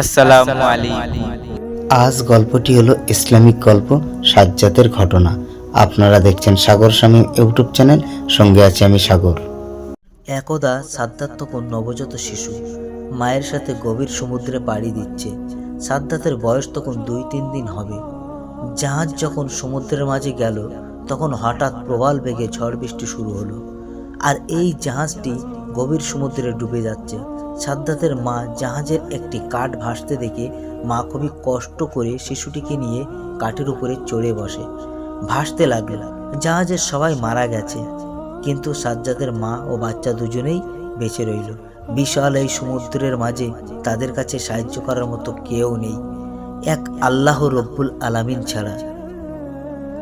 আসসালামু আলাইকুম। আজ গল্পটি হলো ইসলামিক গল্প সাজ্জাতের ঘটনা। আপনারা দেখছেন সাগর স্বামী ইউটিউব চ্যানেল সঙ্গে আছি আমি সাগর। একদা সাদ্দাত তখন নবজাত শিশু মায়ের সাথে গভীর সমুদ্রে পাড়ি দিচ্ছে। সাদ্দাতের বয়স তখন দুই তিন দিন হবে। জাহাজ যখন সমুদ্রের মাঝে গেল তখন হঠাৎ প্রবল বেগে ঝড় বৃষ্টি শুরু হলো। আর এই জাহাজটি গভীর সমুদ্রে ডুবে যাচ্ছে। সাদ্দাতের মা জাহাজের একটি কাঠ ভাসতে দেখে মা খুবই কষ্ট করে শিশুটিকে নিয়ে কাঠের উপরে চড়ে বসে। ভাসতে লাগল। জাহাজের সবাই মারা গেছে। কিন্তু সাজ্জাদের মা ও বাচ্চা দুজনেই বেঁচে রইল। বিশাল এই সমুদ্রের মাঝে তাদের কাছে সাহায্য করার মতো কেউ নেই। এক আল্লাহ রব্বুল আলামিন ছাড়া।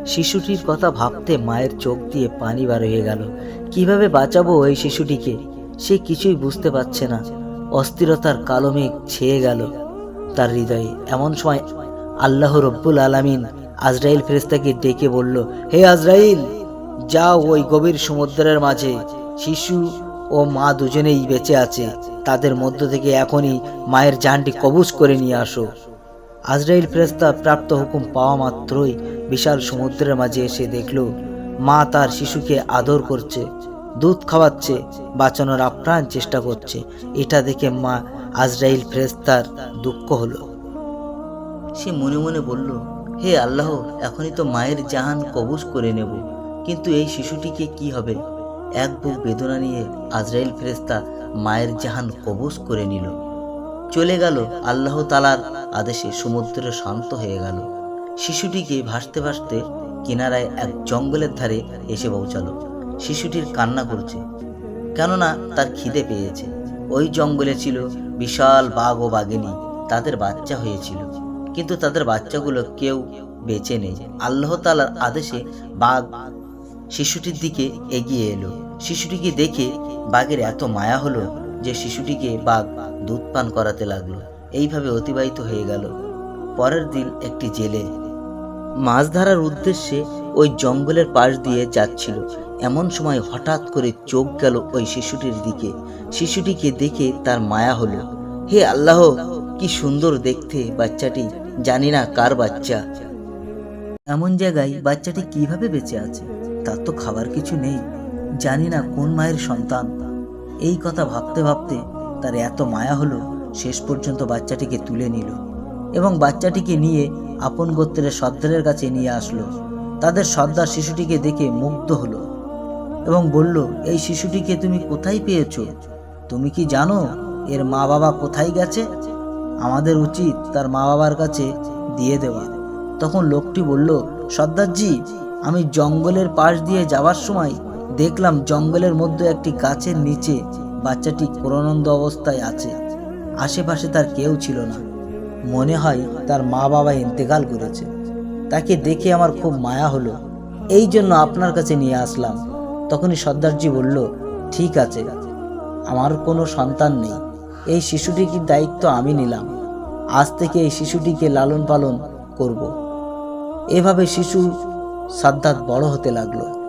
শিশুটির কথা ভাবতে মায়ের চোখ দিয়ে পানি বার হয়ে গেল। কীভাবে বাঁচাবো ওই শিশুটিকে? সে কিছুই বুঝতে পারছে না। অস্থিরতার কালো মেঘ ছেয়ে গেল। তার হৃদয়ে এমন সময় আল্লাহ রব্বুল আলামিন আজরাইল ফেরেস্তাকে ডেকে বলল, হে আজরাইল, যাও ওই গভীর সমুদ্রের মাঝে। শিশু ও মা দুজনেই বেঁচে আছে। তাদের মধ্য থেকে এখনই মায়ের জানটি কবুজ করে নিয়ে আসো আজরাইল ফেরেস্তা প্রাপ্ত হুকুম পাওয়া মাত্রই বিশাল সমুদ্রের মাঝে এসে দেখল, মা তার শিশুকে আদর করছে। দুধ খাওয়াচ্ছে, বাঁচানোর আপ্রাণ চেষ্টা করছে। এটা দেখে মা আজরাইল ফেরেস্তার দুঃখ হলো। সে মনে মনে বলল, হে আল্লাহ, এখনই তো মায়ের জাহান কবুজ করে নেব। কিন্তু এই শিশুটিকে কি হবে? এক বুক বেদনা নিয়ে আজরাইল ফেরেস্তা মায়ের জাহান কবুজ করে নিল। চলে গেল আল্লাহ তালার আদেশে সমুদ্র শান্ত হয়ে গেল। শিশুটিকে ভাসতে ভাসতে কিনারায় এক জঙ্গলের ধারে এসে পৌঁছালো। শিশুটির কান্না করছে, কেননা তার খিদে পেয়েছে। ওই জঙ্গলে ছিল বিশাল বাঘ ও বাঘিনী, তাদের বাচ্চা হয়েছিল। কিন্তু তাদের বাচ্চাগুলো কেউ বেঁচে নেই। আল্লাহ তালার আদেশে বাঘ শিশুটির দিকে এগিয়ে এলো। শিশুটিকে দেখে বাঘের এত মায়া হলো যে শিশুটিকে বাঘ দুধ পান করাতে লাগল। এইভাবে অতিবাহিত হয়ে গেল। পরের দিন একটি জেলে। মাছ ধরার উদ্দেশ্যে ওই জঙ্গলের পাশ দিয়ে যাচ্ছিল। এমন সময় হঠাৎ করে চোখ গেল ওই শিশুটির দিকে। শিশুটিকে দেখে তার মায়া হলো। হে আল্লাহ, কি সুন্দর দেখতে বাচ্চাটি। জানি না কার বাচ্চা। এমন জায়গায় বাচ্চাটি কীভাবে বেঁচে আছে? তার তো খাবার কিছু নেই। জানি না কোন মায়ের সন্তান। এই কথা ভাবতে ভাবতে তার এত মায়া হলো, শেষ পর্যন্ত বাচ্চাটিকে তুলে নিল এবং বাচ্চাটিকে নিয়ে আপন গোত্রের সর্দারের কাছে নিয়ে আসলো। তাদের সর্দার শিশুটিকে দেখে মুগ্ধ হলো। এবং বলল, এই শিশুটিকে তুমি কোথায় পেয়েছ? তুমি কি জানো এর মা বাবা কোথায় গেছে? আমাদের উচিত তার মা বাবার কাছে দিয়ে দেওয়া। তখন লোকটি বলল, সর্দারজি, আমি জঙ্গলের পাশ দিয়ে যাওয়ার সময় দেখলাম জঙ্গলের মধ্যে একটি গাছের নিচে বাচ্চাটি করোনন্দ অবস্থায় আছে। আশেপাশে তার কেউ ছিল না। মনে হয় তার মা বাবা ইন্তেকাল করেছে। তাকে দেখে আমার খুব মায়া হলো। এই জন্য আপনার কাছে নিয়ে আসলাম। তখনই সর্দারজি বলল, ঠিক আছে, আমার কোনো সন্তান নেই। এই শিশুটিকে দায়িত্ব আমি নিলাম। আজ থেকে এই শিশুটিকে লালন পালন করব। এভাবে শিশু সাদ্দাত বড় হতে লাগল।